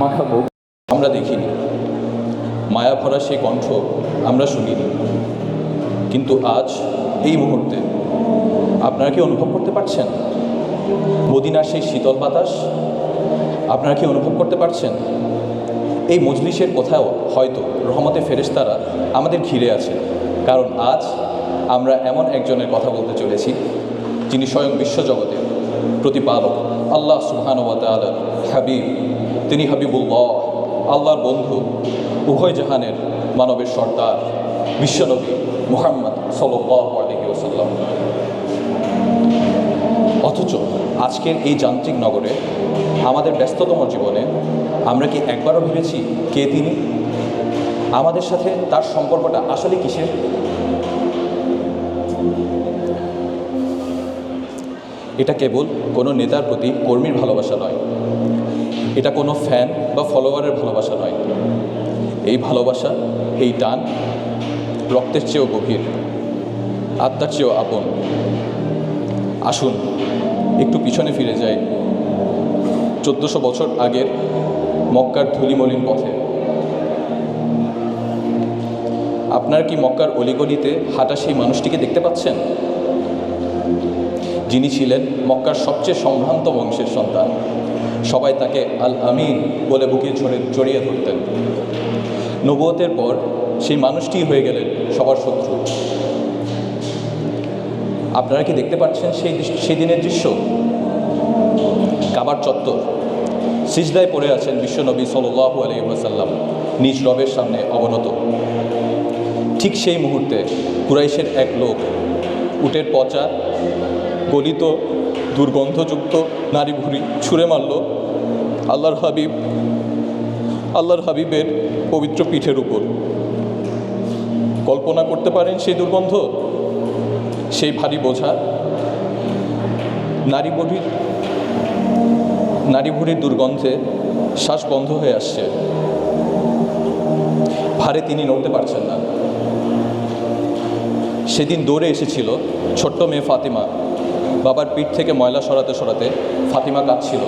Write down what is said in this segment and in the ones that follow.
মাখা মুখ আমরা দেখিনি। মায়া ভরা সেই কণ্ঠ আমরা শুনিনি। কিন্তু আজ এই মুহূর্তে আপনারা কি অনুভব করতে পারছেন? মদিনার সেই শীতল বাতাস আপনারা কি অনুভব করতে পারছেন? এই মজলিসের কোথাও হয়তো রহমতে ফেরেশতারা আমাদের ঘিরে আছে কারণ আজ আমরা এমন একজনের কথা বলতে চলেছি, যিনি স্বয়ং বিশ্বজগতের প্রতিপালক। আল্লাহ সুবহানুয়াতাল হাবিব। তিনি হাবিবুল্লাহ, আল্লাহর বন্ধু, উভয় জাহানের মানবের সর্দার, বিশ্বনবী মুহাম্মদ ওসাল্লাম অথচ আজকের এই যান্ত্রিক নগরে, আমাদের ব্যস্ততম জীবনে, আমরা কি একবারও ভেবেছি কে তিনি? আমাদের সাথে তার সম্পর্কটা আসলে কিসের? এটা কেবল কোনো নেতার প্রতি কর্মীর ভালোবাসা নয়। এটা কোনো ফ্যান বা ফলোয়ারের ভালোবাসা নয়। এই ভালোবাসা, এই টান রক্তের চেয়েও গভীর, আত্মার চেয়েও আপন। আসুন, একটু পিছনে ফিরে যাই। চোদ্দোশো বছর আগের মক্কার ধুলিমলিন পথে। আপনার কি মক্কার অলিগলিতে হাঁটা সেই মানুষটিকে দেখতে পাচ্ছেন? যিনি ছিলেন মক্কার সবচেয়ে সম্ভ্রান্ত বংশের সন্তান। সবাই তাকে আল আমিন বলে বুকে ঝরে জড়িয়ে ধরতেন। নবুয়তের পর সেই মানুষটি হয়ে গেলেন সবার শত্রু। আপনারা কি দেখতে পাচ্ছেন সেই দৃশ্য- সেই দিনের দৃশ্য? কাবার চত্বর। সিজদায় পড়ে আছেন বিশ্বনবী সাল্লাহ আলহিহাসাল্লাম নিজ রবের সামনে অবনত। ঠিক সেই মুহূর্তে কুরাইশের এক লোক উটের পচা, গলিত দুর্গন্ধযুক্ত নারী ভুড়ি ছুঁড়ে মারল আল্লাহর হাবিব, আল্লাহর হাবিবের পবিত্র পিঠের উপর। কল্পনা করতে পারেন সেই দুর্গন্ধ? সেই ভারী বোঝা? নারী বুড়ির নারী ভুড়ির দুর্গন্ধে শ্বাস বন্ধ হয়ে আসছে। ভারে তিনি নড়তে পারছেন না। সেদিন দৌড়ে এসেছিল ছোট্ট মেয়ে ফাতিমা। বাবার পিঠ থেকে ময়লা সরাতে সরাতে ফাতিমা কাঁদছিল।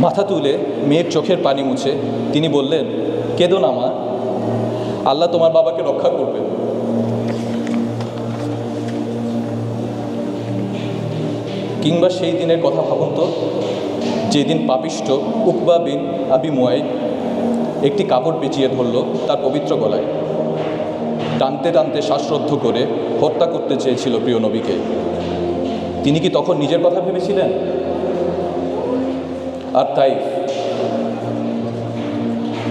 মাথা তুলে মেয়ের চোখের পানি মুছে তিনি বললেন, কেঁদো না মা। আল্লাহ তোমার বাবাকে রক্ষা করবে। কিংবা সেই দিনের কথা ভাবুন তো, যেদিন পাপিষ্ট উকবা বিন আবি মুয়াই একটি কাপড় পেঁচিয়ে ধরল তার পবিত্র গলায়। টানতে টানতে শ্বাসরুদ্ধ করে হত্যা করতে চেয়েছিল প্রিয় নবীকে। তিনি কি তখন নিজের কথা ভেবেছিলেন? আর তাই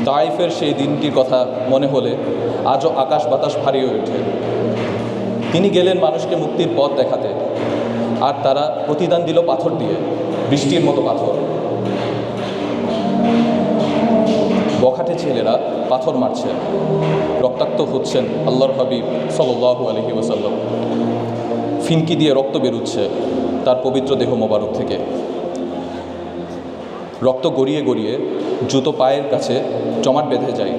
তাইফের সেই দিনটির কথা মনে হলে আজও আকাশ বাতাস ভারী হয়ে ওঠে। তিনি গেলেন মানুষকে মুক্তির পথ দেখাতে, আর তারা প্রতিদান দিল পাথর দিয়ে, বৃষ্টির মতো পাথর। বখাটে ছেলেরা পাথর মারছে রক্তাক্ত হচ্ছেন আল্লাহর হাবিব সাল্লাহু আলহি ওসাল্লাম ফিনকি দিয়ে রক্ত বেরুচ্ছে তার পবিত্র দেহ মোবারক থেকে। রক্ত গড়িয়ে গড়িয়ে জুতো পায়ের কাছে জমাট বেঁধে যায়।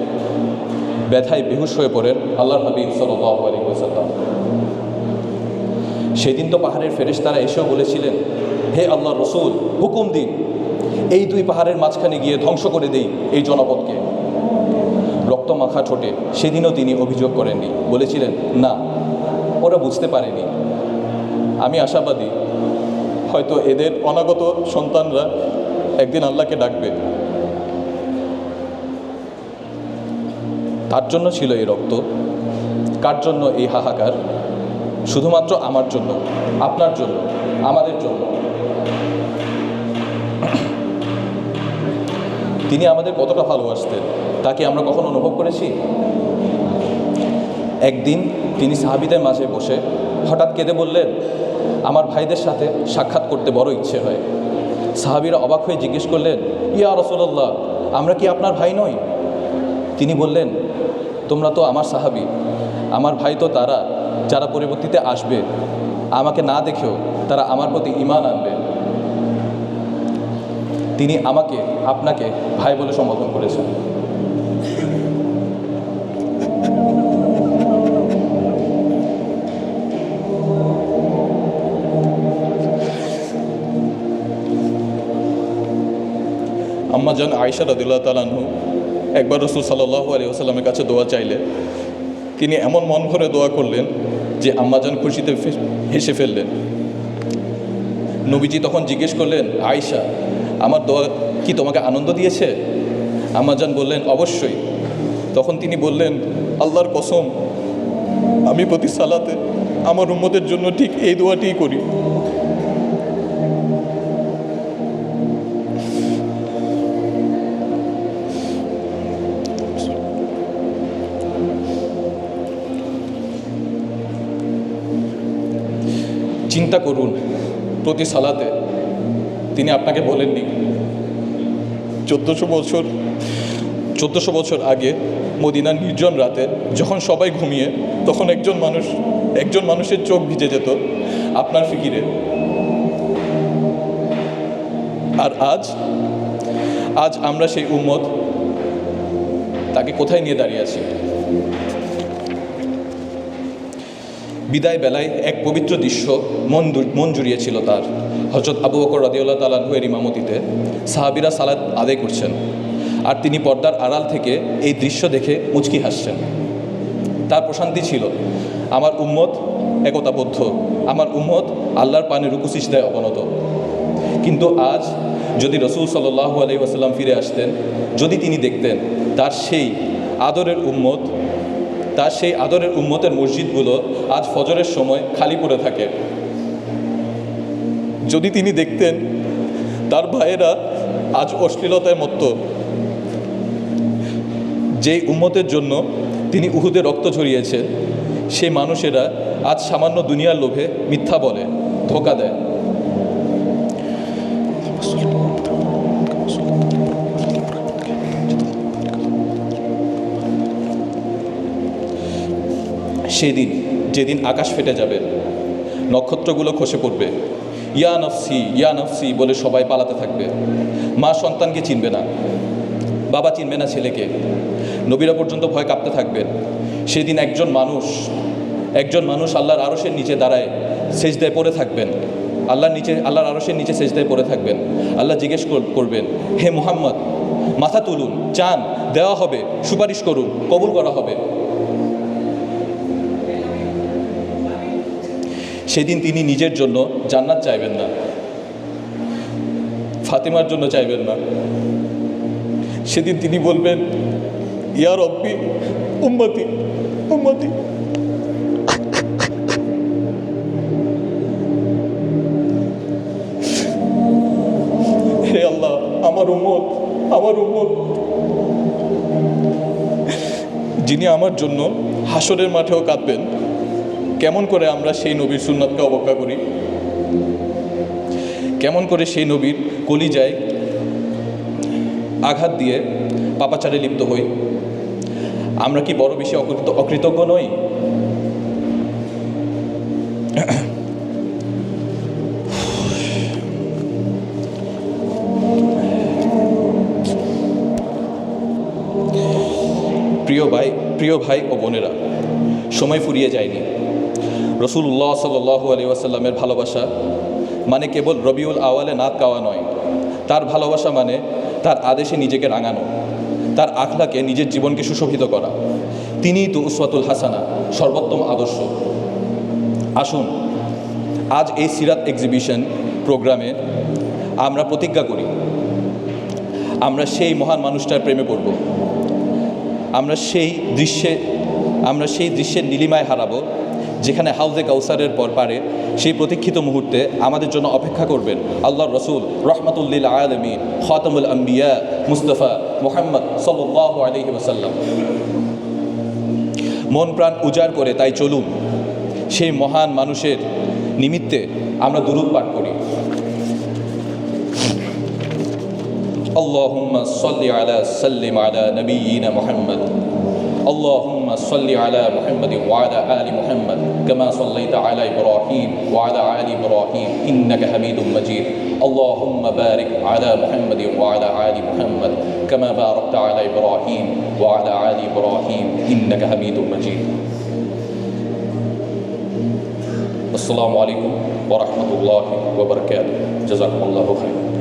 ব্যথায় বেহুশ হয়ে পড়েন আল্লাহর হাবিব ওসাল্লাম সেদিন তো পাহাড়ের ফেরেশতারা এসেও বলেছিলেন, হে আল্লাহ রসুল, হুকুম দিন। এই দুই পাহাড়ের মাঝখানে গিয়ে ধ্বংস করে দেই এই জনপদকে। রক্ত মাখা ঠোঁটে সেদিনও তিনি অভিযোগ করেননি। বলেছিলেন, না, ওরা বুঝতে পারেনি। আমি আশাবাদী হয়তো এদের অনাগত সন্তানরা একদিন আল্লাহকে ডাকবে। তার জন্য ছিল এই রক্ত। কার জন্য এই হাহাকার? শুধুমাত্র আমার জন্য, আপনার জন্য, আমাদের জন্য। তিনি আমাদের কতটা ভালোবাসতেন তাকে আমরা কখন অনুভব করেছি? একদিন তিনি সাহাবিদের মাঝে বসে হঠাৎ কেঁদে বললেন আমার ভাইদের সাথে সাক্ষাৎ করতে বড় ইচ্ছে হয়। সাহাবিরা অবাক হয়ে জিজ্ঞেস করলেন, ইয়া রসল্লাহ আমরা কি আপনার ভাই নই? তিনি বললেন, তোমরা তো আমার সাহাবি। আমার ভাই তো তারা, যারা পরবর্তীতে আসবে। আমাকে না দেখেও তারা আমার প্রতি ইমান আনবে। তিনি আমাকে, আপনাকে ভাই বলে সম্বোধন করেছেন। আম্মাজান আয়সা রদুল্লাহ তালাহু একবার রসুল সাল্লাহ আলী আসাল্লামের কাছে দোয়া চাইলে তিনি এমন মন ভরে দোয়া করলেন যে আম্মাজান খুশিতে হেসে ফেললেন। নবীজি তখন জিজ্ঞেস করলেন আয়সা আমার দোয়া কি তোমাকে আনন্দ দিয়েছে? আম্মাজান বললেন, অবশ্যই। তখন তিনি বললেন, আল্লাহর কসম, আমি প্রতি সালাতে আমার উম্মতের জন্য ঠিক এই দোয়াটিই করি। চিন্তা করুন, প্রতি সালাতে তিনি আপনাকে বলেননি। চোদ্দোশো বছর চোদ্দোশো বছর আগে মদিনার নির্জন রাতে যখন সবাই ঘুমিয়ে, তখন একজন মানুষ, একজন মানুষের চোখ ভিজে যেত আপনার ফিকিরে। আর আজ আজ আমরা সেই উম্মত তাকে কোথায় নিয়ে দাঁড়িয়ে আছি? বিদায় বেলায় এক পবিত্র দৃশ্য মন মন জুড়িয়েছিল তার। হজরত আবু বকর রাদিউল্লাহ তালাহুয়ের ইমামতিতে। সাহাবিরা সালাদ আদায় করছেন। আর তিনি পর্দার আড়াল থেকে এই দৃশ্য দেখে মুচকি হাসছেন। তার প্রশান্তি ছিল, আমার উম্মত একতাবদ্ধ, আমার উম্মত আল্লাহর পানে রুকুসিসদায় অবনত। কিন্তু আজ যদি রসুল সাল্লাহ আলি আসাল্লাম ফিরে আসতেন, যদি তিনি দেখতেন, তার সেই আদরের উম্মত তার সেই আদরের উম্মতের মসজিদগুলো আজ ফজরের সময় খালি পড়ে থাকে। যদি তিনি দেখতেন, তার ভাইয়েরা আজ অশ্লীলতায় মত্ত। যেই উম্মতের জন্য তিনি উহুদে রক্ত ঝরিয়েছে, সেই মানুষেরা আজ সামান্য দুনিয়ার লোভে মিথ্যা বলে, ধোকা দেয়। সেদিন, যেদিন আকাশ ফেটে যাবে, নক্ষত্রগুলো খসে পড়বে। ইয়া নফসি ইয়া নফসি বলে সবাই পালাতে থাকবে। মা সন্তানকে চিনবে না, বাবা চিনবে না ছেলেকে। নবীরা পর্যন্ত ভয় কাঁপতে থাকবেন সেদিন একজন মানুষ একজন মানুষ আল্লাহর আরশের নিচে দাঁড়ায়, সেজদায় পড়ে থাকবেন। আল্লাহর নিচে, আল্লাহর আরশের নিচে সেজদায় পড়ে থাকবেন। আল্লাহ জিজ্ঞেস কর- করবেন, হে মুহাম্মদ, মাথা তুলুন, চান, দেওয়া হবে, সুপারিশ করুন, কবুল করা হবে। সেদিন তিনি নিজের জন্য জান্নাত চাইবেন না। ফাতিমার জন্য চাইবেন না। সেদিন তিনি বলবেন ইয়ার রব্বি, উম্মতি উম্মতি। হে আল্লাহ, আমার উম্মত আমার উম্মত। যিনি আমার জন্য হাসরের মাঠেও কাঁদবেন কেমন করে আমরা সেই নবীর সুন্নাতকে অবজ্ঞা করি? কেমন করে সেই নবীর কলিজায় আঘাত দিয়ে পাপাচারে লিপ্ত হই? আমরা কি বড় বেশি অকৃত, অকৃতজ্ঞ নই? প্রিয় ভাই প্রিয় ভাই ও বোনেরা, সময় ফুরিয়ে যায়নি। রসুল্লাহ সাল্লু আলী আসাল্লামের ভালোবাসা মানে কেবল রবিউল আওয়ালে নাত গাওয়া নয়। তার ভালোবাসা মানে তার আদেশে নিজেকে রাঙানো, তার আখলাকে নিজের জীবনকে সুশোভিত করা। তিনিই তো উসওয়াতুল হাসানা, সর্বোত্তম আদর্শ। আসুন, আজ এই সিরাত এক্সিবিশন প্রোগ্রামে আমরা প্রতিজ্ঞা করি, আমরা সেই মহান মানুষটার প্রেমে পড়ব। আমরা সেই দৃশ্যে, আমরা সেই দৃশ্যের নীলিমায় হারাবো। যেখানে হাউজে কাউসারের পর পারে সেই প্রতীক্ষিত মুহূর্তে আমাদের জন্য অপেক্ষা করবেন আল্লাহ রসুল রহমতুল্লিল আলমী খতমুল আম্বিয়া মুস্তফা মোহাম্মদ সাল্লাহ আলহি ওসাল্লাম মন প্রাণ উজাড় করে তাই চলুন সেই মহান মানুষের নিমিত্তে আমরা দুরুদ পাঠ করি اللهم صل على سلم على نبينا محمد اللهم صل على محمد وعلى آل محمد كما صليت على إبراهيم وعلى آل إبراهيم إنك حميد مجيد. اللهم بارك على محمد وعلى آل محمد كما باركت على إبراهيم وعلى آل إبراهيم إنك حميد مجيد. السلام عليكم ورحمة الله وبركاته. جزاكم الله خيرا.